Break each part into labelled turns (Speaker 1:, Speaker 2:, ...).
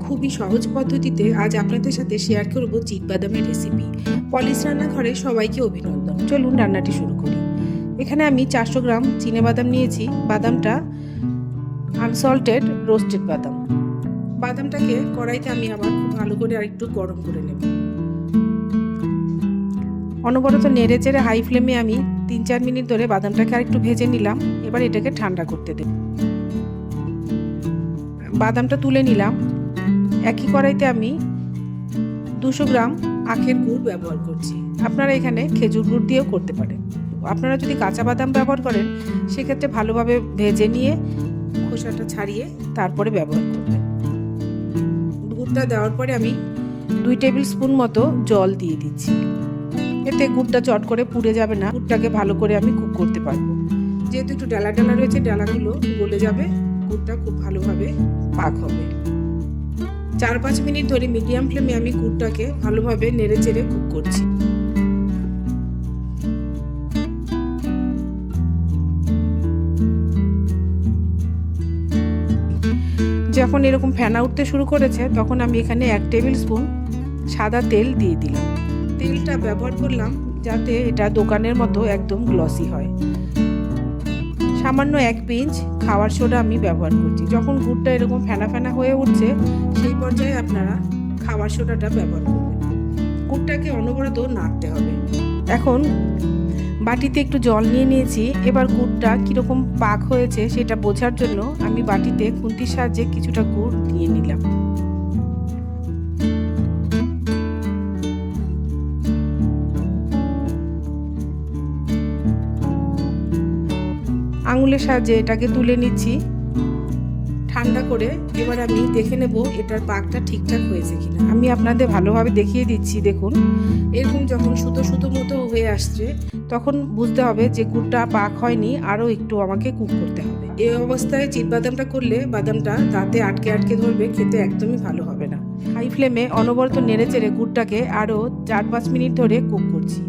Speaker 1: খুবই সহজ পদ্ধতিতে আজ আপনাদের সাথে শেয়ার করব চিট বাদামের রেসিপি পলিশ রান্নাঘরে সবাইকে অভিনন্দন। চলুন রান্নাটি শুরু করি। এখানে আমি চারশো গ্রাম বাদাম নিয়েছি। বাদামটা আনসল্টেড রোস্টেড বাদাম। বাদামটাকে কড়াইতে আমি আবার খুব ভালো করে আরেকটু গরম করে নেব। অনবরত নেড়ে চেড়ে হাই ফ্লেমে আমি তিন চার মিনিট ধরে বাদামটাকে আরেকটু ভেজে নিলাম। এবার এটাকে ঠান্ডা করতে দেব। বাদামটা তুলে নিলাম। একই কড়াইতে আমি দুশো গ্রাম আখের গুড় ব্যবহার করছি। আপনারা এখানে খেজুর গুড় দিয়েও করতে পারেন। আপনারা যদি কাঁচা বাদাম ব্যবহার করেন, সেক্ষেত্রে ভালোভাবে ভেজে নিয়ে খোসাটা ছাড়িয়ে তারপরে ব্যবহার করবেন। গুড়টা দেওয়ার পরে আমি দুই টেবিল স্পুন মতো জল দিয়ে দিচ্ছি। এতে গুড়টা চট করে পুড়ে যাবে না। গুড়টাকে ভালো করে আমি কুক করতে পারব। যেহেতু একটু ডালা ডালা রয়েছে, ডালাগুলো গলে যাবে। গুড়টা খুব ভালোভাবে পাক হবে। চার পাঁচ মিনিট ধরে মিডিয়াম ফ্লেমে আমি গুড়টাকে ভালোভাবে নেড়ে চেড়ে কুক করছি। যখন এরকম ফেনা উঠতে শুরু করেছে, তখন আমি এখানে এক টেবিল স্পুন সাদা তেল দিয়ে দিলাম। তেলটা ব্যবহার করলাম যাতে এটা দোকানের মতো একদম গ্লসি হয়। সামান্য এক পিঞ্চ খাওয়ার সোডা আমি ব্যবহার করছি। যখন গুড়টা এরকম ফেনা ফেনা হয়ে উঠছে, সেই পর্যায়ে আপনারা খাওয়ার সোডাটা ব্যবহার করবেন। গুড়টাকে অনবরত নাড়তে হবে। এখন বাটিতে একটু জল নিয়ে নিয়েছি। এবার গুড়টা কীরকম পাক হয়েছে সেটা বোঝার জন্য আমি বাটিতে খুন্তির সাহায্যে কিছুটা গুড় নিয়ে নিলাম। আঙুলের সাহায্যে এটাকে তুলে নিচ্ছি। ঠান্ডা করে এবার আমি দেখে নেব এটার পাকটা ঠিকঠাক হয়েছে কিনা। আমি আপনাদের ভালোভাবে দেখিয়ে দিচ্ছি, দেখুন। এরকম যখন সুতো সুতো মতো হয়ে আসছে, তখন বুঝতে হবে যে গুড়টা পাক হয়নি, আরও একটু আমাকে কুক করতে হবে। এই অবস্থায় চিট বাদামটা করলে বাদামটা দাঁতে আটকে আটকে ধরবে, খেতে একদমই ভালো হবে না। হাই ফ্লেমে অনবরত নেড়ে চেড়ে গুড়টাকে আরও চার পাঁচ মিনিট ধরে কুক করছি।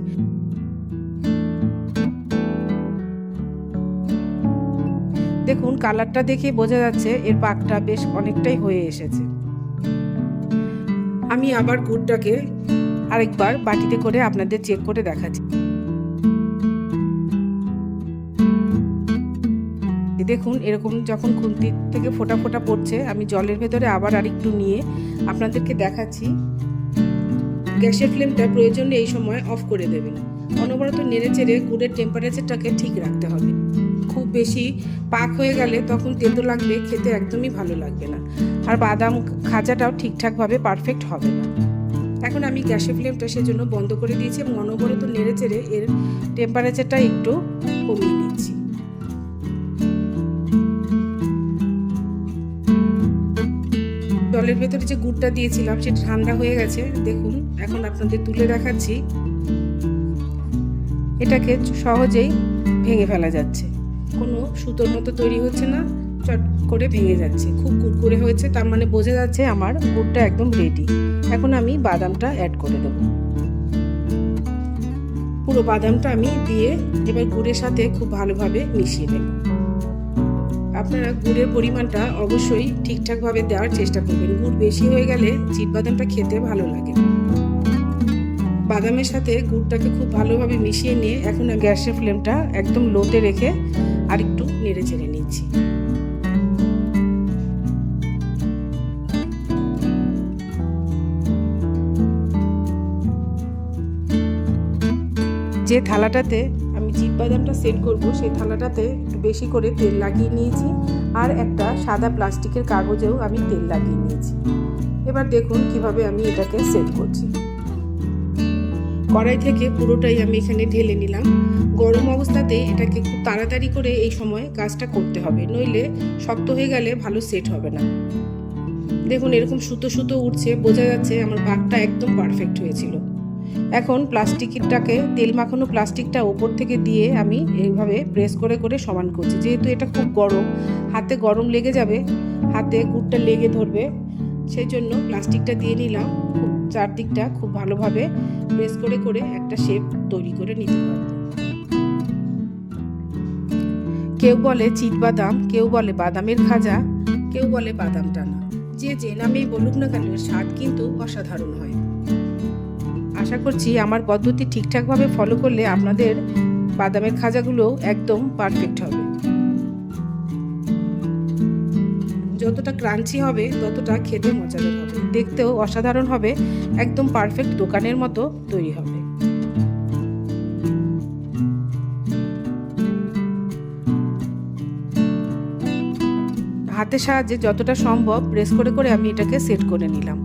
Speaker 1: দেখুন, কালারটা দেখে বোঝা যাচ্ছে এর পাকটা বেশ অনেকটাই হয়ে এসেছে। আমি আবার গুড়টাকে আরেকবার বাটিতে করে আপনাদের চেক করে দেখাচ্ছি। দেখুন, এরকম যখন খুন্তি থেকে ফোটা ফোটা পড়ছে, আমি জলের ভেতরে আবার আরেকটু নিয়ে আপনাদেরকে দেখাচ্ছি। গ্যাসের ফ্লেমটা প্রয়োজনে এই সময় অফ করে দেবেন। অনবরত নেড়ে চেড়ে গুড়ের টেম্পারেচারটাকে ঠিক রাখতে হবে। বেশি পাক হয়ে গেলে তখন তেতো লাগবে, খেতে একদমই ভালো লাগবে না। আর বাদাম খাজাটাও ঠিকঠাকভাবে পারফেক্ট হবে না। এখন আমি গ্যাসের ফ্লেমটা সেজন্য বন্ধ করে দিয়েছি এবং অনবরত নেড়ে চেড়ে এর টেম্পারেচারটা একটু কমিয়ে নিচ্ছি। জলের ভেতরে যে গুড়টা দিয়েছিলাম, সেটা ঠান্ডা হয়ে গেছে। দেখুন, এখন আপনাদের তুলে দেখাচ্ছি। এটাকে সহজেই ভেঙে ফেলা যাচ্ছে। কোনো সুতোর মতো তৈরি হচ্ছে না, চট করে ভেঙে যাচ্ছে, খুব কুরকুরে হয়েছে, তার মানে বোঝা যাচ্ছে আমার গুড়টা একদম রেডি এখন আমি বাদামটা অ্যাড করে দেবো। পুরো বাদামটা আমি দিয়ে এবার গুড়ের সাথে খুব ভালোভাবে মিশিয়ে নেব। আপনারা গুড়ের পরিমাণটা অবশ্যই ঠিকঠাকভাবে দেওয়ার চেষ্টা করবেন। গুড় বেশি হয়ে গেলে চিট বাদামটা খেতে ভালো লাগে। বাদামের সাথে গুড়টাকে খুব ভালোভাবে মিশিয়ে নিয়ে এখন গ্যাসের ফ্লেমটা একদম লোতে রেখে আর একটু নেড়ে চেড়ে নিচ্ছি। যে থালাটাতে আমি চিট বাদামটা সেট করব, সেই থালাটাতে একটু বেশি করে তেল লাগিয়ে নিয়েছি আর একটা সাদা প্লাস্টিকের কাগজেও আমি তেল লাগিয়ে নিয়েছি। এবার দেখুন কীভাবে আমি এটাকে সেট করছি। কড়াই থেকে পুরোটাই আমি এখানে ঢেলে নিলাম। গরম অবস্থাতে এটাকে খুব তাড়াতাড়ি করে এই সময় কাজটা করতে হবে, নইলে শক্ত হয়ে গেলে ভালো সেট হবে না। দেখুন, এরকম সুতো সুতো উঠছে, বোঝা যাচ্ছে আমার বাঘটা একদম পারফেক্ট হয়েছিল। এখন প্লাস্টিকটাকে তেল মাখানো প্লাস্টিকটা ওপর থেকে দিয়ে আমি এইভাবে প্রেস করে করে সমান করছি। যেহেতু এটা খুব গরম, হাতে গরম লেগে যাবে, হাতে গুড়টা লেগে ধরবে, সেই জন্য প্লাস্টিকটা দিয়ে নিলাম। চারদিকটা খুব ভালোভাবে প্রেস করে করে একটা শেপ তৈরি করে নিতে পারব। কেউ বলে চিট বাদাম, কেউ বলে বাদামের খাজা কেউ বলে বাদাম টানা। যে যে নামেই বলুক না কেন স্বাদ কিন্তু অসাধারণ হয়। আশা করছি আমার পদ্ধতি ঠিকঠাকভাবে ফলো করলে আপনাদের বাদামের খাজাগুলো একদম পারফেক্ট হবে। যতটা ক্রাঞ্চি হবে, ততটা খেতে মজাদার হবে। দেখতেও অসাধারণ হবে, একদম পারফেক্ট দোকানের মতো তৈরি হবে। হাতের সাহায্যে যতটা সম্ভব প্রেস করে করে আমি এটাকে সেট করে নিলাম।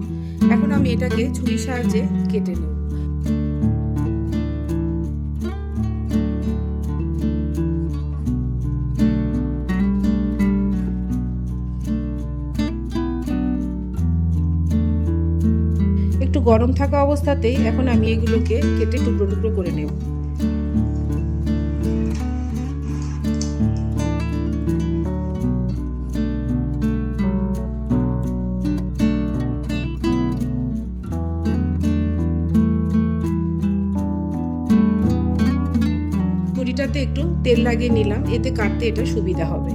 Speaker 1: এখন আমি এটাকে ছুরির সাহায্যে কেটে নেব। গরম থাকা অবস্থাতেই এখন আমি এগুলোকে কেটে টুকরো টুকরো করে নেব। ছুরিটাতে একটু তেল লাগিয়ে নিলাম, এতে কাটতে এটা সুবিধা হবে।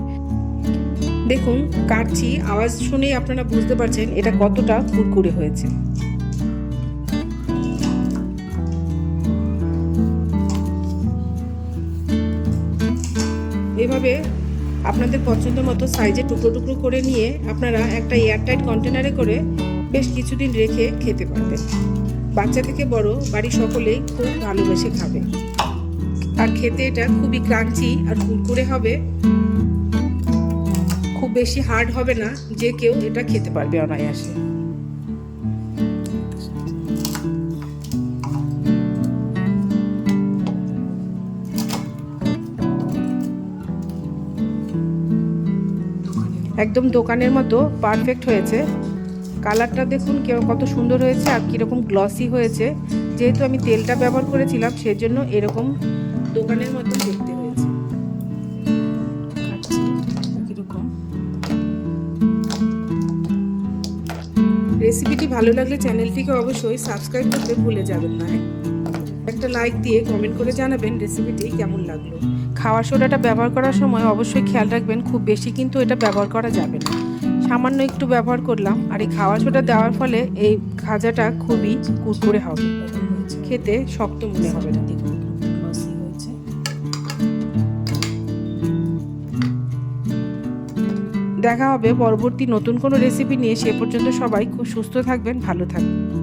Speaker 1: দেখুন, কাটছি, আওয়াজ শুনেই আপনারা বুঝতে পারছেন এটা কতটা কুরকুরে হয়েছে। এভাবে আপনাদের পছন্দ মতো সাইজে টুকরো টুকরো করে নিয়ে আপনারা একটা এয়ারটাইট কন্টেনারে করে বেশ কিছুদিন রেখে খেতে পারবেন। বাচ্চা থেকে বড় বাড়ির সকলেই খুব ভালোবেসে খাবে। আর খেতে এটা খুবই ক্রাঞ্চি আর কুরকুরে হবে। খুব বেশি হার্ড হবে না, যে কেউ এটা খেতে পারবে অনায়াসে। একদম দোকানের মতো পারফেক্ট হয়েছে। কালারটা দেখুন কত সুন্দর হয়েছে আর কীরকম গ্লসি হয়েছে। যেহেতু আমি তেলটা ব্যবহার করেছিলাম, সেজন্য এরকম দোকানের মতো দেখতে হয়েছে। রেসিপিটি ভালো লাগলে চ্যানেলটিকে অবশ্যই সাবস্ক্রাইব করতে ভুলে যাবেন না। একটা লাইক দিয়ে কমেন্ট করে জানাবেন রেসিপিটি কেমন লাগল। খাওয়ার সোডাটা ব্যবহার করার সময় অবশ্যই খেয়াল রাখবেন, খুব বেশি কিন্তু এটা ব্যবহার করা যাবে না। সামান্য একটু ব্যবহার করলাম, আর এই খাওয়া সোডা দেওয়ার ফলে এই খাজাটা খুবই কুরকুরে হবে। খেতে শক্ত মনে হবে না। দেখা হবে পরবর্তী নতুন কোনো রেসিপি নিয়ে। সে পর্যন্ত সবাই খুব সুস্থ থাকবেন, ভালো থাকবেন।